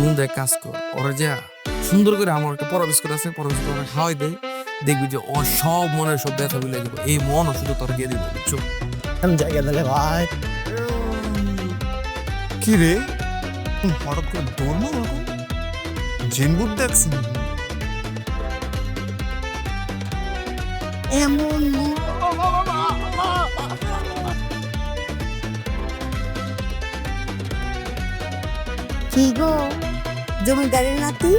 তুই কিন্তু কাজ কর। ওরা যা সুন্দর করে আমার একটা পরাবেশ করে আছে পরাবেশ করে খাওয়াই দেয় দেখবি যে ও সব মনের সব ব্যথা বুঝলে দিব এই মন শুধু তোর দিয়ে দিব বুঝছ? আমি জায়গা দিলে ভাই। কি রে? হঠাৎ করে দৌড়লো ওরকম? জিন বুট দেখছেন? এমন কি গো? জমিদারের নাতি।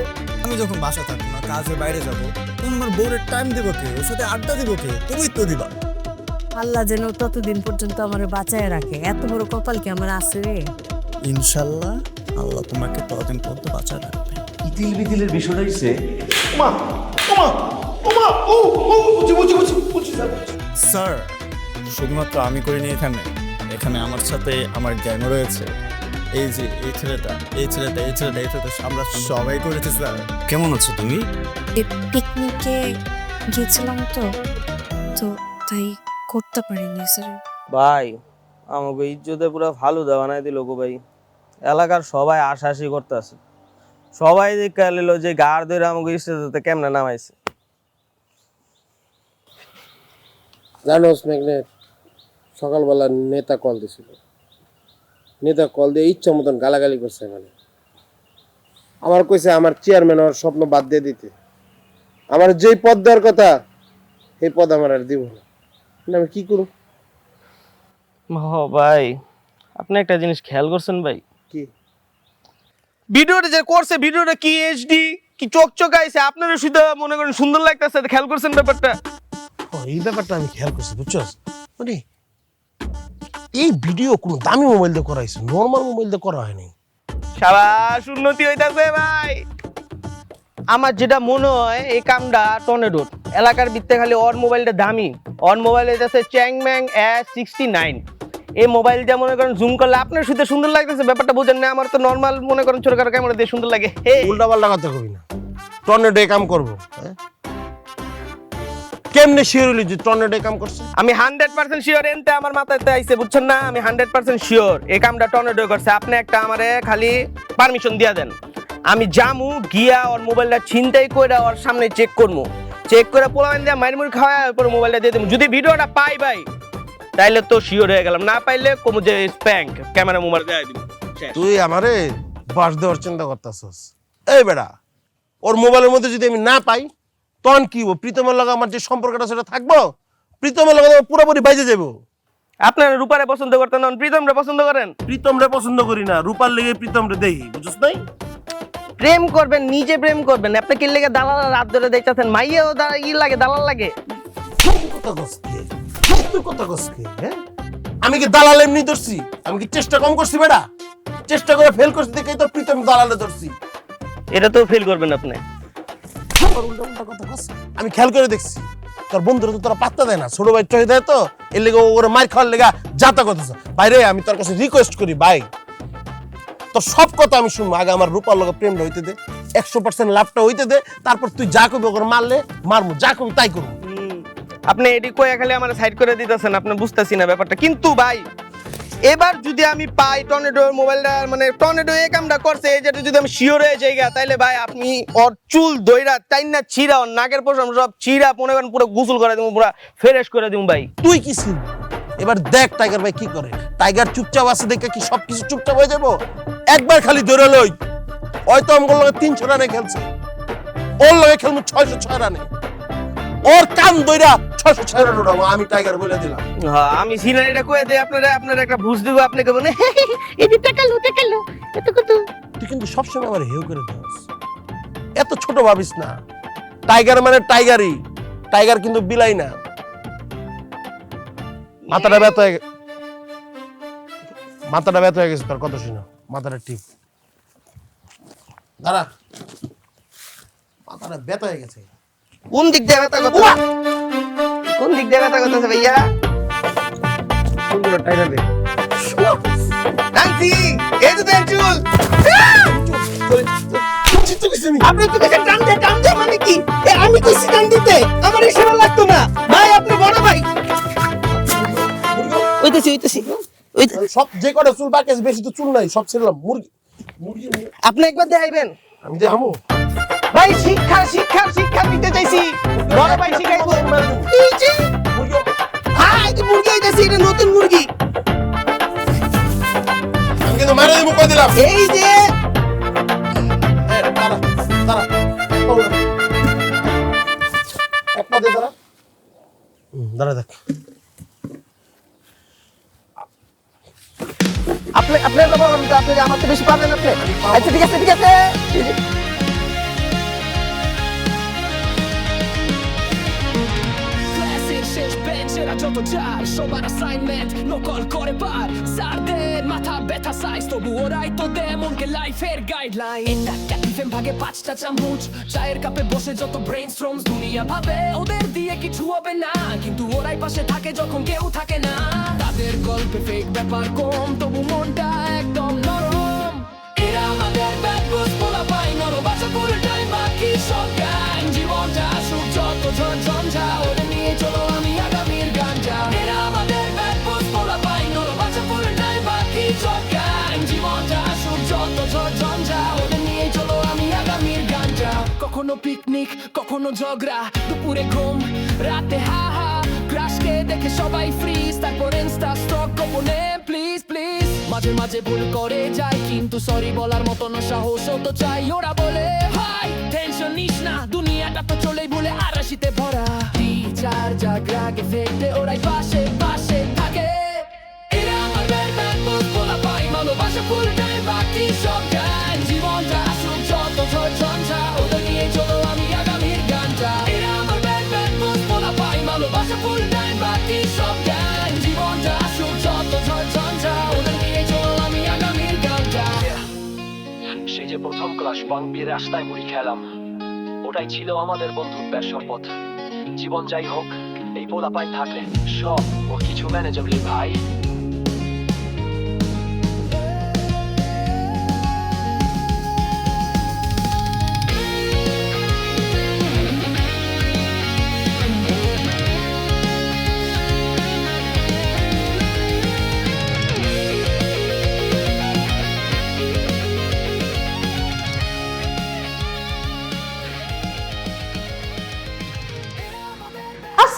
আমি যখন বাসা থাকব না কাজে বাইরে যাব তখন আমার বউরের টাইম দেবো কে? ওর সাথে আড্ডা দেবো কে? তুমি তো দিবা। আল্লাহ যেন ততদিন পর্যন্ত আমার বাঁচায় রাখে। এত বড় কপাল কি আমার আছে রে? ইনশাল্লাহ আল্লাহ তোমাকে ততদিন পর্যন্ত বাঁচা রাখবে। ইতিল বিতিলের বিষয়টা হচ্ছে স্যার শুধুমাত্র আমি করিনি এখানে। এখানে আমার সাথে আমার গ্যাং রয়েছে। এই যে এই ছেলেটা এই ছেলেটা এই ছেলেটা এই ছেলেটা আমরা সবাই করেছি স্যার। কেমন আছো তুমি? পিকনিকে গিয়েছিলাম তো তো তাই করতে পারিনি স্যার। ভাই আমাকে ইজ্জতে পুরো ফালুদা বানাই দিল গো ভাই। এলাকার সবাই আশাশি করতেছে। সবাই দেখা এলো যে গাড় ধরে আমাকে স্টেজে কেমনে নামাইছে। জানোস ম্যাগনেট সকালবেলা নেতা কল দিছিল। নেতা কল দিয়ে ইচ্ছা মতন গালাগালি করছে মানে আমার কইছে আমার চেয়ারম্যান হওয়ার স্বপ্ন বাদ দিয়ে দিতে। আমার যেই পদ দেওয়ার কথা সেই পদ আমার আর দিব না। না, আমি কি করব? ভাই আপনি একটা জিনিস খেয়াল করছেন ভাই? কি? ভিডিওটা যে করছে ভিডিওটা কি এইচডি কি চোখ চোখ আইছে আপনারা শুধু মনে করেন সুন্দর লাগতেছে খেয়াল করছেন ব্যাপারটা? ও এই ব্যাপারটা আমি খেয়াল করছি বুঝছস? মানে এই ভিডিও কোনো দামি মোবাইল দিয়ে করা হয়েছে নর্মাল মোবাইল দিয়ে করা হয়নি। সাবাস উন্নতি হইতাছে ভাই। আমার যেটা মনে হয় এই কামটা টর্নেডোর এলাকার ভিত্তে খালি ওর মোবাইলটা দামি। ওর মোবাইল হইতেছে চ্যাংম্যাং এস সিক্সটি নাইন এই মোবাইল দিয়ে মনে করেন জুম করলে আপনার শুধু সুন্দর লাগতেছে ব্যাপারটা বুঝেন না আমার তো নর্মাল মনে করেন ছোট খাটো ক্যামেরা দিয়ে সুন্দর লাগে। হে। উল্টা পাল্টা কথা কবি না। টর্নেডো কাম করব হ্যাঁ? কেমনে শিওর হলি যে টর্নেডো কাম করছে? আমি হান্ড্রেড পার্সেন্ট শিওর এনতে আমার মাথায় আইছে বুঝছেন না? আমি হান্ড্রেড পার্সেন্ট শিওর এই কামটা টর্নেডো করছে। আপনি একটা আমারে খালি পারমিশন দিয়া দেন। আমি জামু গিয়া ওর মোবাইলটা ছিনতাই করে ওর সামনে চেক করব চেক করে পোলাবেন দিয়া মাইর মুড় খাওয়া পরে মোবাইলটা দিয়ে দেবো যদি ভিডিওটা পাই ভাই তাইলে তো শিওর হয়ে গেলাম। না পাইলে কমু যে স্প্যাঙ্ক ক্যামেরা মোবাইল দিয়ে দিব তুই আমারে বাস দেওয়ার চিন্তা করতেছস। এই বেড়া ওর মোবাইলের মধ্যে যদি আমি না পাই তখন কি হব? প্রীতমের লগে আমার যে সম্পর্কটা সেটা থাকব? প্রীতমের লগে পুরোপুরি বাইজে যাব আপনারা রূপারে পছন্দ করতেন না প্রীতমরে পছন্দ করেন? প্রীতম রে পছন্দ করি না রূপার লেগে প্রীতম রে দেখি বুঝছ নাই? প্রেম করবেন নিজে প্রেম করবেন আপনি কি লেগে দালাল রাত ধরে দেখতেছেন? মাইয়াও দা- ই লাগে দালাল লাগে। কথা কসকে তুই কথা কসকে হ্যাঁ? আমি কি দালাল এমনি ধরছি? আমি কি চেষ্টা কম করছি বেড়া চেষ্টা করে ফেল করছি দেখেই তো প্রীতম দালালে ধরছি। এটা তো ফিল করবেন আপনি। আবার উল্টা উল্টা কথা কস। আমি খেয়াল করে দেখছি। তোর বন্ধুরা তো তোরা পাত্তা দেয় না। ছোট ভাই টয় দেয় তো। এর লেগে ওরা মার খাওয়ার লেগা যাতা কথা বাইরে আমি তোর কাছে রিকোয়েস্ট করি ভাই। তোর সব কথা আমি শুনব। আগে আমার রূপার লগে প্রেমটা হইতে দে। একশো পার্সেন্ট লাভটা হইতে দে। তারপর তুই যা করবি ওকে মারলে মারমু। যা করবি তাই করব। আপনি এডি কয়ে খালি আমার সাইড করে দিতেছেন। আপনি বুঝতেছি না ব্যাপারটা। কিন্তু ভাই এবার যদি আমি পাই টর্নেডো মোবাইলটা মানে টর্নেডো এই কামটা করছে, এই যেটা যদি আমি শিওর হয়ে যাই তাইলে ভাই আপনি ওর চুল দইরা তাই না ছিঁড়া, ওর নাকের পশম সব ছিঁড়া, মনে করেন পুরো গুসল করে দিব পুরো ফ্রেশ করে দিব ভাই। তুই কি ছিল? এবার দেখ টাইগার ভাই কি করে। টাইগার চুপচাপ আছে দেখে কি সবকিছু চুপচাপ হয়ে যাব? একবার খালি ধরে লই। হয়তো আমগুলো লগে তিনশো রানে খেলছে। ওর লগে খেলব ছয়শো ছয় রানে। ওর কান দইরা ছয় উঠাবো আমি টাইগার বলে দিলাম। হ্যাঁ আমি সিনারিটা কয়ে দিই আপনারা আপনারা একটা বুঝ দিব আপনাকে টাকালো টাকালো এত কত? তুই কিন্তু সবসময় আমার হেউ করে দিস এত ছোট ভাবিস না। টাইগার মানে টাইগারই টাইগার কিন্তু বিলাই না। মাথাটা ব্যথা হয়ে মাথাটা ব্যথা হয়ে গেছে তোর কথা শুনো? মাথাটা টিপ দাঁড়া। মাথাটা ব্যথা হয়ে গেছে। কোন দিক দিয়ে ব্যথা করতে কোন দিক দিয়ে ব্যথা করতেছে ভাইয়া? চুলগুলো টাইটা দে নান্সি এই তো দেন চুল আপনি তো দেখেন টান টান মানে কি? এ আমি কইছি টান দিতে আমার লাগতো না। ভাই আপনি বড় ভাই। ওইতেছি ওইতেছি। সব যে কটা চুল বাকি আছে বেশি তো চুল নাই সব ছিলাম মুরগি আপনি একবার দেখাইবেন। আমি আমু ভাই শিক্ষা শিক্ষা শিক্ষা নিতে চাইছি। বড় ভাই শিখাইবো। হ্যাঁ এই মুরগি আইতাছে এটা নতুন মুরগি। কিন্তু মারা দিব কই দিলাম? এই যে। দাঁড়া দেখ। আপনি আপনি আমার তো বেশি পাবেন আপনি? আচ্ছা ঠিক আছে ঠিক আছে। শেষ যত যায় সবার অ্যাসাইনমেন্ট নকল করে পার সারদের মাথা ব্যথা সাইজ তবু ওরাই তো দেয় মনকে লাইফের গাইডলাইন এটা ক্যাটিফেম ভাগে পাঁচটা চামচ চায়ের কাপে বসে যত ব্রেন স্ট্রমস দুনিয়া ভাবে ওদের দিয়ে কিছু হবে না কিন্তু ওরাই পাশে থাকে যখন কেউ থাকে না তাদের গল্পে ফেক ব্যাপার কম তবু মনটা একদম নরম এরা আমাদের ব্যাড বস বলা পাই নরম বাসা ফুল টাইম বাকি সব গান জীবনটা আসুক যত ঝঞ্ঝা ওদের নিয়ে চলো আমি কখনো পিকনিক কখনো ঝগড়া, দুপুরে ঘুম, রাতে হা হা ক্রাশকে দেখে সবাই ফ্রিজ তারপর ইনস্টা স্টক প্লিজ প্লিজ মাঝে মাঝে ভুল করে যায়, কিন্তু সরি বলার মতন সাহস তো চাই। ওরা বলে, হাই টেনশন নিস না, দুনিয়াটা তো চলেই বলে আরাশিতে ভরা। টিচার জাগরাগে ফেটে ওরাই পাশে পাশে থাকে। এরা আমার ভালোবাসা ফুল টাইম বাকি সব যে বাং দিয়ে রাস্তায় মুড়ি খেলাম। ওটাই ছিল আমাদের বন্ধুত্বের শপথ জীবন যাই হোক, এই পোলাপায় থাকলে সব ও কিছু ম্যানেজেবল ভাই।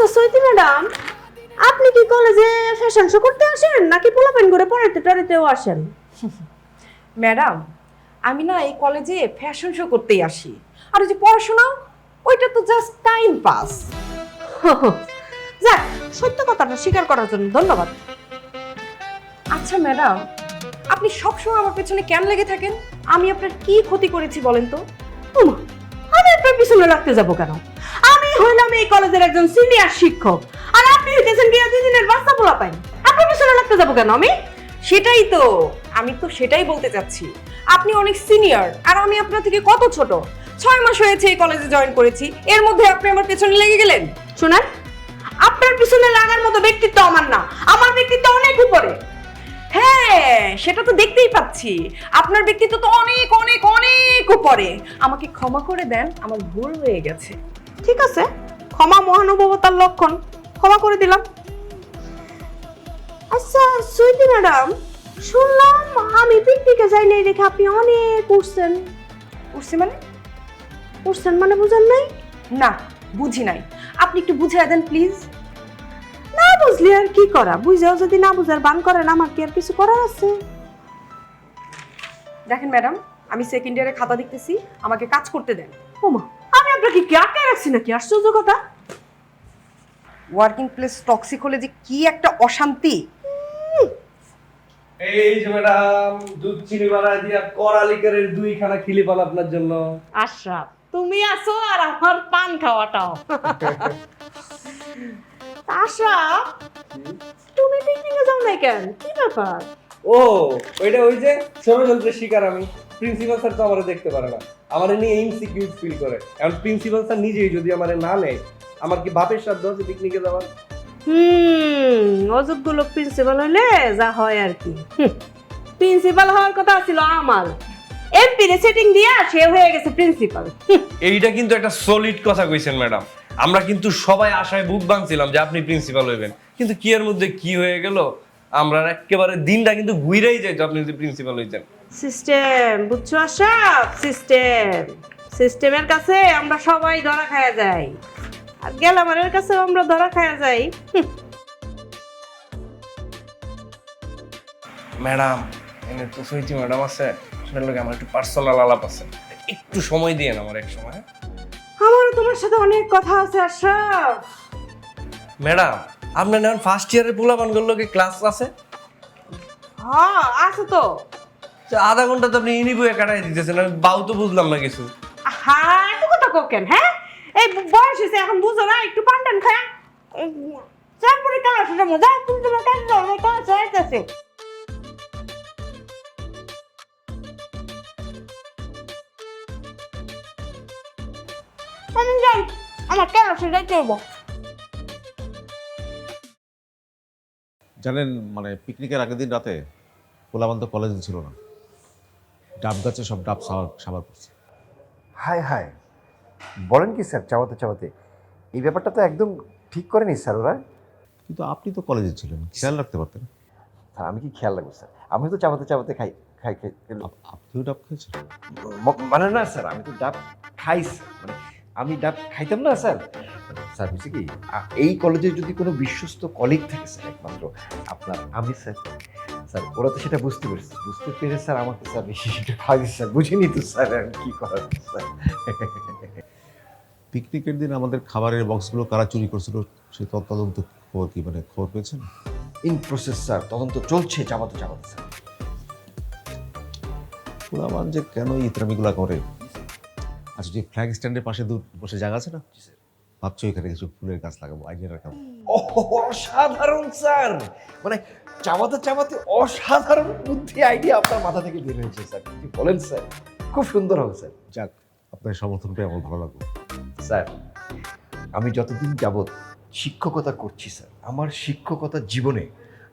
আচ্ছা সৈতি ম্যাডাম? আপনি কি কলেজে ফ্যাশন শো করতে আসেন নাকি পোলাপেন করে পড়াতে টড়াতেও আসেন? ম্যাডাম আমি না এই কলেজে ফ্যাশন শো করতেই আসি। আর ওই যে পড়াশোনা ওইটা তো জাস্ট টাইম পাস যাক সত্য কথাটা স্বীকার করার জন্য ধন্যবাদ। আচ্ছা ম্যাডাম আপনি সবসময় আমার পেছনে কেন লেগে থাকেন? আমি আপনার কি ক্ষতি করেছি বলেন তো? আমি আপনার পিছনে লাগতে যাব কেন? আমি হইলাম এই কলেজের একজন সিনিয়র শিক্ষক। আর আপনি হইতেছেন বাচ্চা আপনার পিছনে লাগতে যাব কেন আমি? সেটাই তো, আমি তো সেটাই বলতে চাচ্ছি। আপনি অনেক সিনিয়র আর আমি আপনার থেকে কত ছোট? ছয় মাস হয়েছে এই কলেজে জয়েন করেছি। এর মধ্যে আপনি আমার পেছনে লেগে গেলেন? আপনার পিছনে লাগার মতো ব্যক্তিত্ব আমার না। আমার ব্যক্তিত্ব অনেক উপরে। হ্যাঁ সেটা তো দেখতেই পাচ্ছি। আপনার ব্যক্তিত্ব তো অনেক অনেক অনেক উপরে। আমাকে ক্ষমা করে দেন, আমার ভুল হয়ে গেছে। ঠিক আছে, ক্ষমা মহানুভবতার লক্ষণ, ক্ষমা করে দিলাম। আচ্ছা সুইটি ম্যাডাম, শুনলাম আমি পিকনিকে যাই নাই দেখে আপনি অনেক উঠছেন। উঠছি মানে? উঠছেন মানে বুঝেন নাই? না, বুঝি নাই। আপনি একটু বুঝিয়ে দেন, প্লিজ। না বুঝলি আর কি করা? বুঝেও যদি না বুঝার বান করেন, আমার কি আর কিছু করার আছে? দেখেন ম্যাডাম, আমি সেকেন্ড ইয়ারে খাতা দেখতেছি, আমাকে কাজ করতে দেন। ওমা আপনাকে কি আটকে রাখছি নাকি? আশ্চর্য কথা। ওয়ার্কিং প্লেস টক্সিক হলে যে কি একটা অশান্তি। এই যে ম্যাডাম দুধ চিনি বাড়া দিয়া কড়া লিকারের দুইখানা খিলিপাল আপনার জন্য। আশরাফ তুমি আছো আর আমার পান খাওয়াটাও। আশরাফ তুমি পিকনিকে যাও নাই কেন? কি ব্যাপার? ও ওইটা ওই যে ষড়যন্ত্রের শিকার আমি। প্রিন্সিপাল স্যার তো আমার দেখতে পারে না। আমার নিয়ে ইনসিকিউর ফিল করে। এখন প্রিন্সিপাল স্যার নিজেই যদি আমার না নেয় আমার কি বাপের সাধ্য আছে পিকনিকে যাওয়ার? হুম অযোগ্য লোক প্রিন্সিপাল হইলে যা হয় আর কি। প্রিন্সিপাল হওয়ার কথা ছিল আমার। এমপি রে সেটিং দিয়া সে হয়ে গেছে প্রিন্সিপাল এইটা কিন্তু একটা সলিড কথা কইছেন ম্যাডাম আমরা কিন্তু সবাই আশায় বুক বাঁধছিলাম যে আপনি প্রিন্সিপাল হইবেন। কিন্তু কি এর মধ্যে কি হয়ে গেল? আমরা একেবারে দিনটা কিন্তু ঘুরেই যাই আপনি যদি প্রিন্সিপাল হইতেন। সিস্টেম বুঝছ সব সিস্টেম সিস্টেমের কাছে আমরা সবাই ধরা খায়া যাই। আর গেলামারের কাছে আমরা ধরা খায়া যাই। ম্যাডাম এনে তো সুইটি ম্যাডাম আছে আপনার লোক আমার একটু পার্সোনাল আলাপ আছে। একটু সময় দিয়ে আমার এক সময় হ্যাঁ? আমারও তোমার সাথে অনেক কথা আছে আশরাফ। ম্যাডাম আপনার এখন ফার্স্ট ইয়ারের পোলাপানগুলো কি ক্লাস আছে? হ্যাঁ আছে তো। আধা ঘণ্টা তো আপনি ইনি বইয়ে কাটাই দিতেছেন আমি বাউ তো বুঝলাম না কিছু। হ্যাঁ এত কথা কোকেন হ্যাঁ? এই বয়স হয়েছে এখন বুঝো না একটু পান্ডান খায়। তারপরে কাজ তুমি তোমার কাজ দাও আমার কাজ চাইতেছে আমি যাই আমার কেন সেটাই করব জানেন মানে পিকনিকের আগের দিন রাতে পোলাবান তো কলেজে ছিল না। ডাব গাছে সব ডাব সাবার সাবার করছে। হাই হাই বলেন কি স্যার চাওয়াতে চাওয়াতে। এই ব্যাপারটা তো একদম ঠিক করেনি স্যার ওরা। কিন্তু আপনি তো কলেজে ছিলেন খেয়াল রাখতে পারতেন। স্যার আমি কি খেয়াল রাখব স্যার? আমি তো চাওয়াতে চাওয়াতে খাই খাই খাই আপ- আপনিও ডাব খেয়েছেন মানে না স্যার আমি তো ডাব খাই। মানে আমি ডাব খাইতাম না স্যার। স্যার বুঝছি কি এই কলেজে যদি কোনো বিশ্বস্ত কলিগ থাকে স্যার একমাত্র আপনার আমি স্যার। স্যার ওরা তো সেটা বুঝতে পেরেছে। বুঝতে পেরে স্যার আমাকে স্যার বেশি সেটা স্যার। বুঝিনি তো স্যার আমি কী করার স্যার? পিকনিকের দিন আমাদের খাবারের বক্সগুলো কারা চুরি করছিল সে তদ- তদন্ত খবর কি মানে খবর পেয়েছেন? ইন প্রসেস স্যার তদন্ত চলছে চাপাতে চাপাতে স্যার। পোলাবান যে কেন ইতরামিগুলো করে? আচ্ছা যে ফ্ল্যাগ স্ট্যান্ডের পাশে দূর বসে জায়গা আছে না? ভাবছি ওইখানে কিছু ফুলের গাছ লাগাবো আইডিয়া রাখাবো অসাধারণ স্যার! মানে চাপাতে চাপাতে অসাধারণ বুদ্ধি আইডিয়া আপনার মাথা থেকে বের হয়েছে স্যার। কি বলেন স্যার? খুব সুন্দর হবে স্যার। যাক আপনার সমর্থন পেয়ে আমার ভালো লাগল। স্যার আমি যতদিন যাবৎ শিক্ষকতা করছি স্যার আমার শিক্ষকতা জীবনে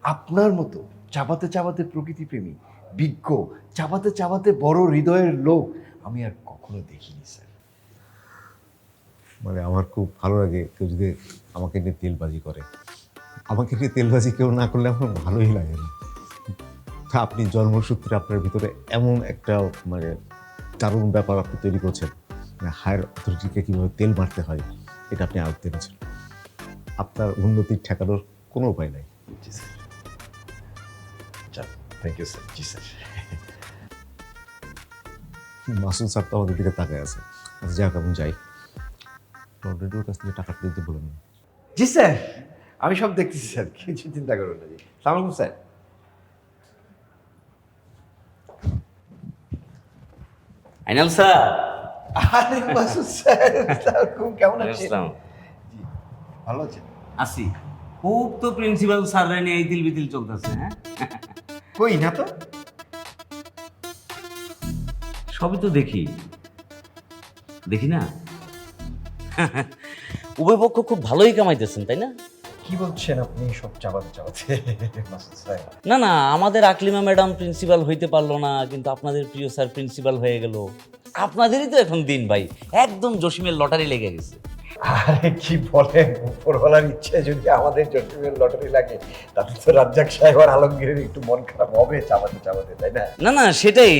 আপনার মতো চাপাতে চাপাতে প্রকৃতিপ্রেমী বিজ্ঞ চাপাতে চাপাতে বড় হৃদয়ের লোক আমি আর কখনো দেখিনি স্যার। মানে আমার খুব ভালো লাগে কেউ যদি আমাকে নিয়ে তেলবাজি করে। আমাকে নিয়ে তেলবাজি কেউ না করলে আমার ভালোই লাগে না। তা আপনি জন্মসূত্রে আপনার ভিতরে এমন একটা মানে দারুণ ব্যাপার আপনি তৈরি করছেন মানে হায়ার অথরিটিকে কীভাবে তেল মারতে হয় এটা আপনি আয়ত্তে এনেছেন। আপনার উন্নতি ঠেকানোর কোনো উপায় নাই। জি স্যার। থ্যাংক ইউ স্যার জি স্যার। মাসুদ স্যার তো আমাদের দিকে তাকায় আছে। আচ্ছা যাক আমি যাই। রেডিওর কাছ থেকে টাকা দিতে বলেন। জি স্যার। আমি সব দেখতেছি স্যার কিছু চিন্তা করবেন না জি। সালাম স্যার। আইনাল স্যার। আরে মাসুদ স্যার কেমন আছেন? ভালো আছেন? আসি খুব তো প্রিন্সিপাল স্যাররা নিয়ে এই দিল বিদিল চলতেছে হ্যাঁ? কই না তো? সবই তো দেখি। দেখি না? উভয় পক্ষ খুব ভালোই কামাইতেছেন তাই না? কি বলছেন আপনি? সব চাবাতে চাবাতে না না আমাদের আকলিমা ম্যাডাম প্রিন্সিপাল হইতে পারল না কিন্তু আপনাদের প্রিয় স্যার প্রিন্সিপাল হয়ে গেল। আপনাদেরই তো এখন দিন ভাই। একদম জসিমের লটারি লেগে গেছে। আরে কি বলেন? উপরওয়ালার ইচ্ছে যদি আমাদের লটারি লাগে তাতে তো রাজ্জাক সাহেব আর আলমগীরের একটু মন খারাপ হবে চাবাতে চাবাতে তাই না? না না সেটাই।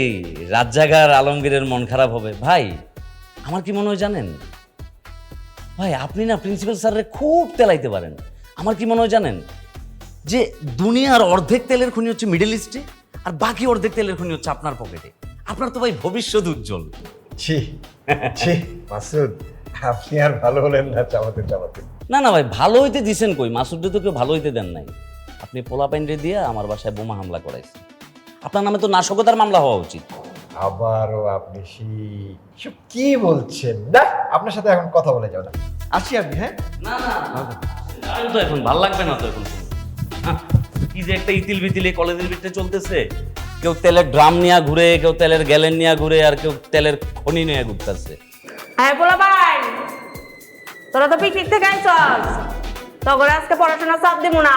রাজ্জাগার আলমগীরের মন খারাপ হবে। ভাই আমার কি মনে হয় জানেন? ভাই আপনি না প্রিন্সিপাল স্যারের খুব তেলাইতে পারেন। আমার কি মনে হয় জানেন? যে দুনিয়ার অর্ধেক তেলের খনি হচ্ছে মিডল ইস্টে আর বাকি অর্ধেক তেলের খনি হচ্ছে আপনার পকেটে আপনার তো ভাই ভবিষ্যৎ উজ্জ্বল। ছি ছি মাসুদ আপনি আর ভালো হলেন না চাবাতে চাবাতে না না ভাই ভালো হইতে দিছেন কই? মাসুদে তো কেউ ভালো হইতে দেন নাই। আপনি পোলা প্যান্ডে দিয়ে আমার বাসায় বোমা হামলা করাইছেন। আপনার নামে তো নাশকতার মামলা হওয়া উচিত। আবারও আপনি সব কি বলছেন? না আপনার সাথে এখন কথা বলে যাও না। আসি আমি হ্যাঁ? না না। তো এখন ভালো লাগবে না তো এখন। কি যে একটা ইতিল বিতিল কলেজের ভিতরে চলতেছে। কেউ তেলের ড্রাম নিয়ে ঘুরে কেউ তেলের গ্যালেন নিয়ে ঘুরে আর কেউ তেলের খনি নিয়ে ঘুরতেছে। হ্যাঁ বলা ভাই তোরা তো পিকনিক থেকে আইসস তখন আজকে পড়াশোনা চাপ দিব না।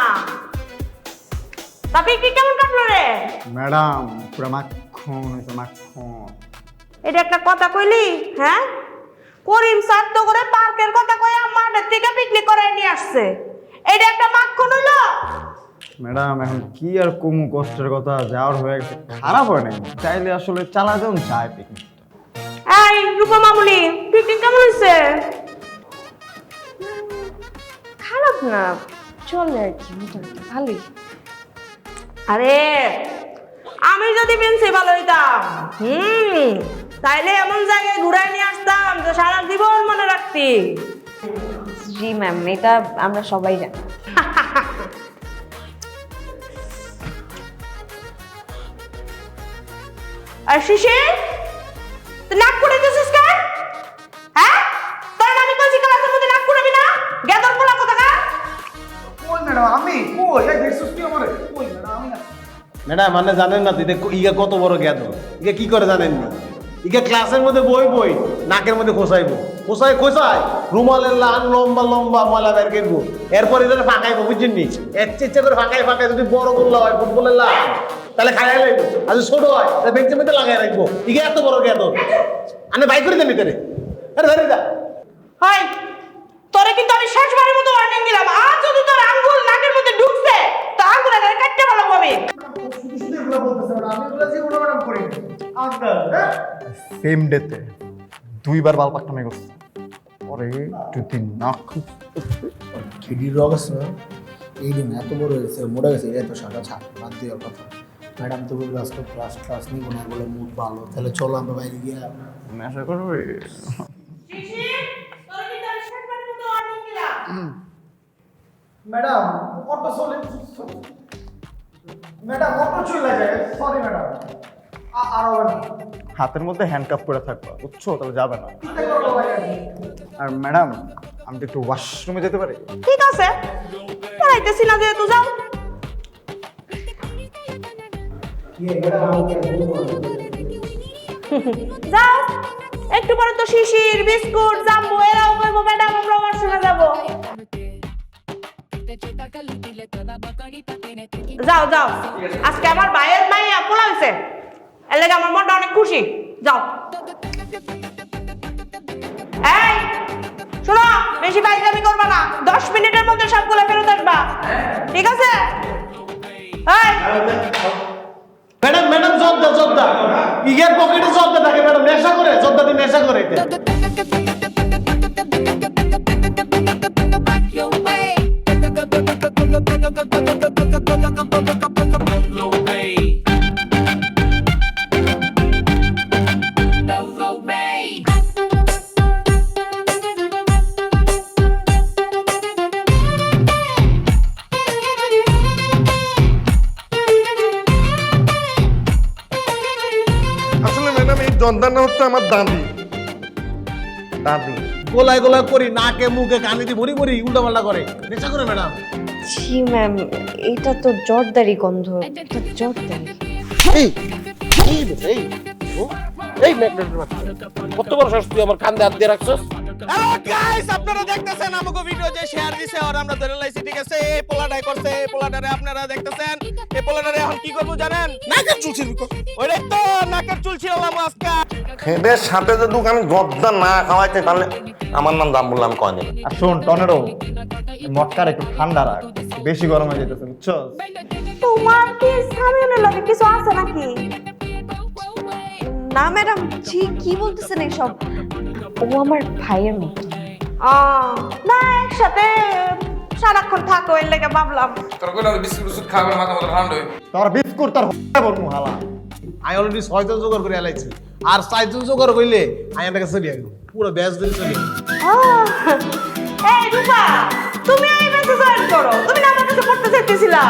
তা পিকনিক কেমন কাটলো রে? ম্যাডাম পুরো মাখন। এটা একটা কথা কইলি হ্যাঁ? করিম স্যার তো করে পার্কের কথা কই মাঠের থেকে পিকনিক করে নিয়ে আসছে। এটা একটা মাখন হইল। ম্যাডাম এখন কি আর কমু কষ্টের কথা যাওয়ার হয়ে গেছে খারাপ হয় নাই। চাইলে আসলে চালা যাও চায় পিকনিক এই রূপা মামুনি পিকনিক কেমন হয়েছে? খারাপ না চলে আর কি মোটামুটি ভালোই। আরে আমি যদি প্রিন্সিপাল হইতাম হুম তাইলে এমন জায়গায় ঘুরাই নিয়ে আসতাম যে সারা জীবন মনে রাখতি। জি ম্যাম এটা আমরা সবাই জানি। আর শিশি তুই নাক করে দিছিস কেন? হ্যাঁ? তোর আমি কইছি ক্লাসের মধ্যে নাক করবি না। গেদর পোলা কোথাকা ম্যাডাম আমি? কই? এই দেখছিস তুই আমারে? কই ম্যাডাম আমি না ম্যাডাম মানে জানেন না তো এটা ইগা কত বড় জ্ঞাত ইগা কি করে জানেন না? ইগা ক্লাসের মধ্যে বই বই, নাকের মধ্যে খোসাইব। খোসাই খোসাই রুমালের লান লম্বা লম্বা ময়লা বের করব। এরপর এটা ফাঁকাইবো, বুঝছেন নি? ইচ্ছে ইচ্ছে করে ফাঁকাই ফাঁকাই যদি বড় গোল্লা হয়, ফুটবলের লাল, তাহলে খাইয়া লাগবো আর যদি ছোট হয়, তাহলে বেঞ্চের মধ্যে লাগাই রাখব। ইকে এত বড় জ্ঞাত। আমি বাই করে দেন ভিতরে আরে ধরে যা হাই, তোরে কিন্তু আমি শেষবারের মতো ওয়ার্নিং দিলাম। আর যদি তোর আঙ্গুল নাকের মধ্যে ঢুকছে, তো আঙ্গুল কাটতে ভালো সেম ডেতে দুইবার বাল পাকনামে করছে। পরে যদি না খুব খিডির রোগ আছে এই দিন এত বড় হয়েছে মরে গেছে এত সাদা ছাড় বাদ দেওয়ার কথা। ম্যাডাম তো বলবে আজকে ক্লাস ক্লাস নিব না বলে মুড ভালো। তাহলে চলো আমরা বাইরে গিয়ে নেশা করবে ম্যাডাম অটো চলে। ম্যাডাম অটো চলে যায়। Sorry madam. আর হবে না। হাতের মধ্যে হ্যান্ডকাপ করে থাকবা। বুঝছ? তাহলে যাবে না। আর ম্যাডাম আমি তো একটু ওয়াশরুমে যেতে পারি। ঠিক আছে। পড়াইতেছি না যেহেতু যাও। যাও। একটু পরে তো শিশির বিস্কুট জাম্বু এরাও কইবো ম্যাডাম আমরা ওয়াশরুমে যাব। যাও যাও। আজকে আমার ভাইয়ের মাইয়া পোলা হয়েছে এর লেগে আমার মনটা অনেক খুশি। যাও। এই, শোনো, বেশি না। দশ মিনিটের মধ্যে ফেরত আসবা ঠিক আছে? ম্যাডাম ম্যাডাম জব্দা ইগের পকেটে থাকে, ম্যাডাম, নেশা করে জব্দা দিয়ে নেশা করে আসলে ম্যাডাম এই জন্দানা হচ্ছে আমার দাদি। দাদি। গোলায় গোলায় করি নাকে মুখে কানে দিয়ে ভরি ভরি উল্টা পাল্টা করে নেশা করে ম্যাডাম জি ম্যাম এটা তো জর্দারি গন্ধ এটা জর্দারি এই এই এই এই ম্যাগনেটের কত বড় শ্বাস তুই আমার কান্দে হাত দিয়ে রাখছস হ্যালো গাইস আপনারা দেখতেছেন আমাকে ভিডিও যে শেয়ার দিছে আর আমরা ধরে লাইছি ঠিক আছে এই পোলাটাই করছে এই পোলাটারে আপনারা দেখতেছেন এই পোলাটারে এখন কি করব জানেন? নাকের চুল ছিলব ওরে তো নাকের চুল ছিলাম আজকে। খেদের সাথে যদি ওখানে জর্দা না খাওয়াইতে তাহলে আমার নাম দাম বললাম কয় নেবে আর শোন টনেরো মটকার একটু ঠান্ডা রাখ বেশি গরম হয়ে যেতেছে বুঝছ তোমার কি সামনে লাগে কিছু আছে নাকি? না ম্যাডাম জি কি বলতেছেন এসব ও আমার ভাইয়ের মতো আহ, না একসাথে সারাক্ষণ থাকো এর লেগে ভাবলাম। তোর কইলা বিস্কুট বিস্কুট খাবে মাথা মাথা ঠান্ডা হই তোর বিস্কুট তোর বলব হালা। আমি অলরেডি ছয়জন জোগাড় করে এলাইছি। আর চারজন জোগাড় করলে আমি এটাকে চলে পুরো ব্যাস ধরে চলে এই রূপা তুমি এই জয়েন করো। তুমি না আমার কাছে পড়তে চাইতেছিলা।